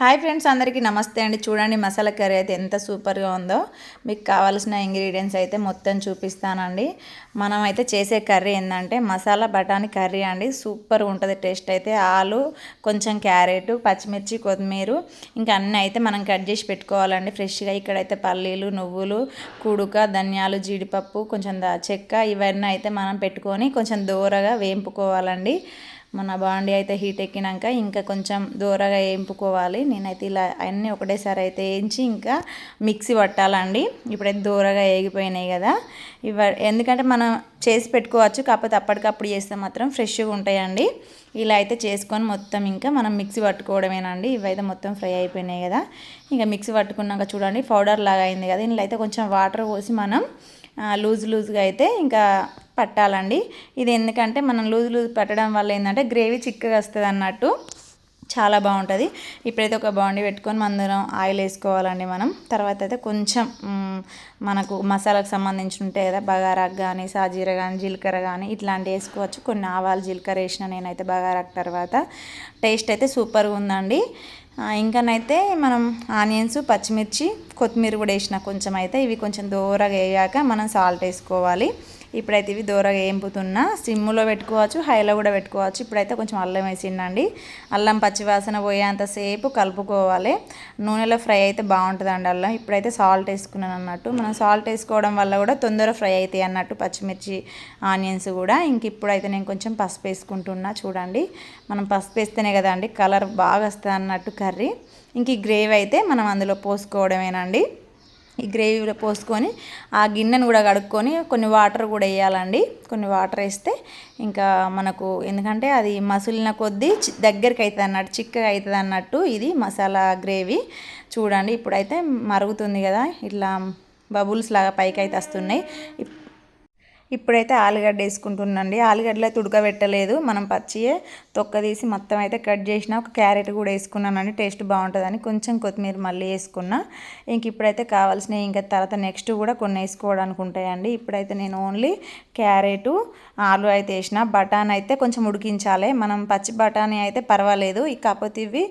Hi friends అందరికీ నమస్తే అండి. చూడండి మసాలా కర్రీ అయితే ఎంత సూపర్గా ఉందో. మీకు కావాల్సిన ఇంగ్రీడియంట్స్ అయితే మొత్తం చూపిస్తానండి. మనం అయితే చేసే కర్రీ ఏంటంటే మసాలా బఠానీ కర్రీ అండి. సూపర్ ఉంటుంది టేస్ట్ అయితే. ఆలు కొంచెం క్యారెట్ పచ్చిమిర్చి కొత్తిమీర ఇంకా అన్నీ అయితే మనం కట్ చేసి పెట్టుకోవాలండి. ఫ్రెష్గా ఇక్కడైతే పల్లీలు నువ్వులు కుడుక ధనియాలు జీడిపప్పు కొంచెం చెక్క ఇవన్నీ అయితే మనం పెట్టుకొని కొంచెం దూరగా వేంపుకోవాలండి. మన బాండి అయితే హీట్ ఎక్కినాక ఇంకా కొంచెం దూరగా వేయింపుకోవాలి నేనైతే ఇలా అన్నీ ఒకటేసారి అయితే వేయించి ఇంకా మిక్సీ పట్టాలండి. ఇప్పుడైతే దూరగా వేగిపోయినాయి కదా. ఇవ ఎందుకంటే మనం చేసి పెట్టుకోవచ్చు కాకపోతే అప్పటికప్పుడు చేస్తే మాత్రం ఫ్రెష్గా ఉంటాయండి. ఇలా అయితే చేసుకొని మొత్తం ఇంకా మనం మిక్సీ పట్టుకోవడమేనండి. ఇవైతే మొత్తం ఫ్రై అయిపోయినాయి కదా. ఇంకా మిక్సీ పట్టుకున్నాక చూడండి పౌడర్ లాగా అయింది కదా. ఇందులో అయితే కొంచెం వాటర్ పోసి మనం లూజ్ లూజ్గా అయితే ఇంకా పట్టాలండి. ఇది ఎందుకంటే మనం లూజ్ లూజ్ పట్టడం వల్ల ఏంటంటే గ్రేవీ చిక్కగా వస్తుంది అన్నట్టు చాలా బాగుంటుంది. ఇప్పుడైతే ఒక బాండీ పెట్టుకొని మందరం ఆయిల్ వేసుకోవాలండి మనం. తర్వాత అయితే కొంచెం మనకు మసాలాకు సంబంధించి ఉంటాయి కదా బగారాకు కానీ సాజీర కానీ జీలకర్ర కానీ ఇట్లాంటివి వేసుకోవచ్చు. కొన్ని ఆవాలు జీలకర్ర వేసిన నేనైతే బగారాకు తర్వాత. టేస్ట్ అయితే సూపర్గా ఉందండి. ఇంకానైతే మనం ఆనియన్స్ పచ్చిమిర్చి కొత్తిమీర కూడా వేసిన కొంచెం అయితే ఇవి కొంచెం దూరగా వేయాక మనం సాల్ట్ వేసుకోవాలి. ఇప్పుడైతే ఇవి దూరగా వేంపుతున్నా సిమ్ములో పెట్టుకోవచ్చు హైలో కూడా పెట్టుకోవచ్చు. ఇప్పుడైతే కొంచెం అల్లం వేసిండండి. అల్లం పచ్చివాసన పోయేంతసేపు కలుపుకోవాలి. నూనెలో ఫ్రై అయితే బాగుంటుందండి అల్లం. ఇప్పుడైతే సాల్ట్ వేసుకున్నాను అన్నట్టు. మనం సాల్ట్ వేసుకోవడం వల్ల కూడా తొందర ఫ్రై అవుతాయి అన్నట్టు పచ్చిమిర్చి ఆనియన్స్ కూడా. ఇంక ఇప్పుడైతే నేను కొంచెం పసుపు వేసుకుంటున్నా చూడండి. మనం పసుపు వేస్తేనే కదండి కలర్ బాగా వస్తుంది అన్నట్టు కర్రీ. ఇంక ఈ గ్రేవీ అయితే మనం అందులో పోసుకోవడమేనండి. ఈ గ్రేవీలో పోసుకొని ఆ గిన్నెను కూడా కడుక్కొని కొన్ని వాటర్ కూడా వేయాలండి. కొన్ని వాటర్ వేస్తే ఇంకా మనకు ఎందుకంటే అది మసులిన కొద్దీ దగ్గరికి అవుతుంది అన్నట్టు చిక్కగా అవుతుంది అన్నట్టు ఇది మసాలా గ్రేవీ. చూడండి ఇప్పుడైతే మరుగుతుంది కదా ఇట్లా బబుల్స్ లాగా పైకి అయితే వస్తున్నాయి. ఇప్పుడైతే ఆలుగడ్డ వేసుకుంటున్నాండి ఆలుగడ్డలు అయితే ఉడకబెట్టలేదు మనం పచ్చియే తొక్క తీసి మొత్తం అయితే కట్ చేసిన ఒక క్యారెట్ కూడా వేసుకున్నానండి. టేస్ట్ బాగుంటుందని కొంచెం కొత్తిమీర మళ్ళీ వేసుకున్నా. ఇంక ఇప్పుడైతే కావాల్సినవి ఇంకా తర్వాత నెక్స్ట్ కూడా కొన్ని వేసుకోవడానికి ఉంటాయండి. ఇప్పుడైతే నేను ఓన్లీ క్యారెటు ఆలు అయితే వేసిన బఠానీ అయితే కొంచెం ఉడికించాలి. మనం పచ్చి బఠానీ అయితే పర్వాలేదు. కాకపోతే ఇవి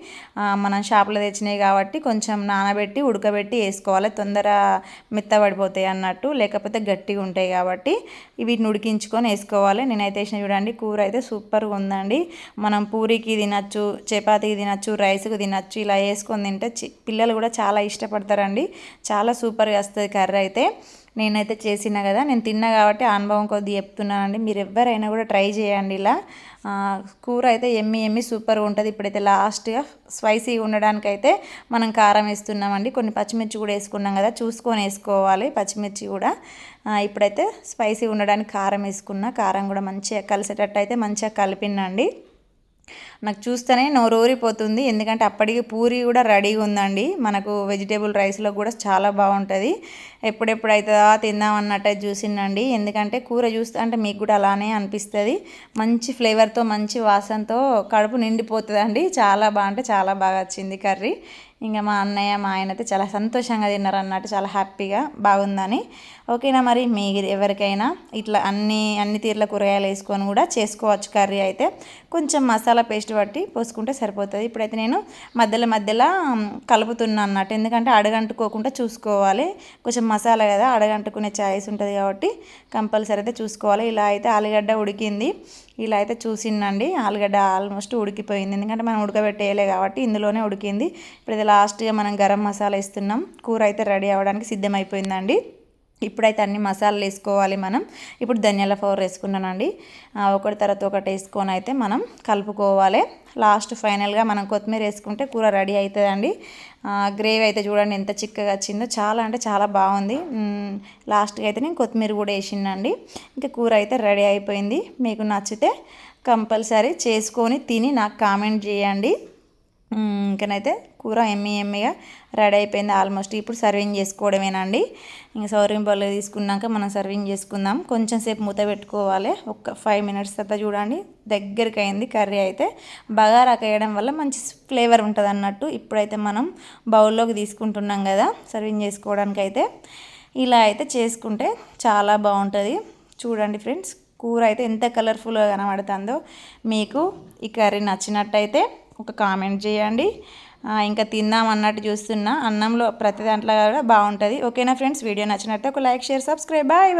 మనం షాప్లో తెచ్చినాయి కాబట్టి కొంచెం నానబెట్టి ఉడకబెట్టి వేసుకోవాలి. తొందర మెత్తబడిపోతాయి అన్నట్టు. లేకపోతే గట్టిగా ఉంటాయి కాబట్టి వీటిని ఉడికించుకొని వేసుకోవాలి. నేనైతే వేసిన చూడండి కూర అయితే సూపర్గా ఉందండి. మనం పూరికి తినచ్చు చపాతీకి తినచ్చు రైస్కి తినచ్చు ఇలా వేసుకొని తింటే పిల్లలు కూడా చాలా ఇష్టపడతారండి. చాలా సూపర్గా వస్తుంది కర్రీ అయితే. నేనైతే చేసిన కదా నేను తిన్నా కాబట్టి అనుభవం కొద్ది చెప్తున్నానండి. మీరు ఎవరైనా కూడా ట్రై చేయండి ఇలా. కూర అయితే ఎమ్మి ఎమ్మి సూపర్గా ఉంటుంది. ఇప్పుడైతే లాస్ట్గా స్పైసీగా ఉండడానికైతే మనం కారం వేస్తున్నామండి. కొన్ని పచ్చిమిర్చి కూడా వేసుకున్నాం కదా చూసుకొని వేసుకోవాలి పచ్చిమిర్చి కూడా. ఇప్పుడైతే స్పైసీ ఉండడానికి కారం వేసుకున్న. కారం కూడా మంచిగా కలిసేటట్టు అయితే మంచిగా కలిపినండి నాకు చూస్తేనే నోరూరిపోతుంది. ఎందుకంటే అప్పటికి పూరి కూడా రెడీగా ఉందండి. మనకు వెజిటేబుల్ రైస్లో కూడా చాలా బాగుంటుంది. ఎప్పుడెప్పుడు అవుతుందా తిందాం అన్నట్టు చూసిందండి. ఎందుకంటే కూర చూస్తే అంటే మీకు కూడా అలానే అనిపిస్తుంది. మంచి ఫ్లేవర్తో మంచి వాసనతో కడుపు నిండిపోతుందండి. చాలా బాగుంటే చాలా బాగా వచ్చింది కర్రీ. ఇంకా మా అన్నయ్య మా ఆయన అయితే చాలా సంతోషంగా తిన్నారు అన్నట్టు చాలా హ్యాపీగా బాగుందని. ఓకేనా మరి? మీ ఎవరికైనా ఇట్లా అన్ని అన్ని తీర్ల కూరగాయలు వేసుకొని కూడా చేసుకోవచ్చు కర్రీ అయితే. కొంచెం మసాలా పేస్ట్ బట్టి పోసుకుంటే సరిపోతుంది. ఇప్పుడైతే నేను మధ్యలో మధ్యలో కలుపుతున్నా అన్నట్టు. ఎందుకంటే అడగంటుకోకుండా చూసుకోవాలి. కొంచెం మసాలా కదా అడగంటుకునే ఛాయిస్ ఉంటుంది కాబట్టి కంపల్సరీ అయితే చూసుకోవాలి. ఇలా అయితే ఆలుగడ్డ ఉడికింది. ఇలా అయితే చూసిందండి ఆలుగడ్డ ఆల్మోస్ట్ ఉడికిపోయింది. ఎందుకంటే మనం ఉడకబెట్టేయలే కాబట్టి ఇందులోనే ఉడికింది. ఇప్పుడు ఇది లాస్ట్గా మనం గరం మసాలా ఇస్తున్నాం కూర అయితే రెడీ అవ్వడానికి సిద్ధమైపోయిందండి. ఇప్పుడైతే అన్ని మసాలాలు వేసుకోవాలి మనం. ఇప్పుడు ధనియాల పౌడర్ వేసుకున్నానండి. ఒకటి తర్వాత ఒకటి వేసుకొని అయితే మనం కలుపుకోవాలి. లాస్ట్ ఫైనల్గా మనం కొత్తిమీర వేసుకుంటే కూర రెడీ అవుతుందండి. గ్రేవీ అయితే చూడండి ఎంత చిక్కగా వచ్చిందో. చాలా అంటే చాలా బాగుంది. లాస్ట్గా అయితే నేను కొత్తిమీర కూడా వేసిందండి ఇంకా కూర అయితే రెడీ అయిపోయింది. మీకు నచ్చితే కంపల్సరీ చేసుకొని తిని నాకు కామెంట్ చేయండి. ఇంకనైతే కూర ఎమ్మె ఎమ్మిగా రెడీ అయిపోయింది ఆల్మోస్ట్. ఇప్పుడు సర్వింగ్ చేసుకోవడమేనండి. ఇంకా సర్వింగ్ బౌల్లో తీసుకున్నాక మనం సర్వింగ్ చేసుకుందాం. కొంచెం సేపు మూత పెట్టుకోవాలి. ఒక ఫైవ్ మినిట్స్ తర్వాత చూడండి. దగ్గరికి అయింది కర్రీ అయితే. బగారా వేయడం వల్ల మంచి ఫ్లేవర్ ఉంటుంది అన్నట్టు ఇప్పుడైతే మనం బౌల్లోకి తీసుకుంటున్నాం కదా. సర్వింగ్ చేసుకోవడానికి అయితే ఇలా అయితే చేసుకుంటే చాలా బాగుంటుంది. చూడండి ఫ్రెండ్స్ కూర అయితే ఎంత కలర్ఫుల్గా కనబడుతుందో మీకు ఈ కర్రీ నచ్చినట్టయితే ఒక కామెంట్ చేయండి. ఇంకా తిందాం అన్నట్టు చూస్తున్నా. అన్నంలో ప్రతి దాంట్లో కూడా బాగుంటుంది. ఓకేనా ఫ్రెండ్స్? వీడియో నచ్చినట్టు ఒక లైక్ షేర్ సబ్స్క్రైబ్. బాయ్.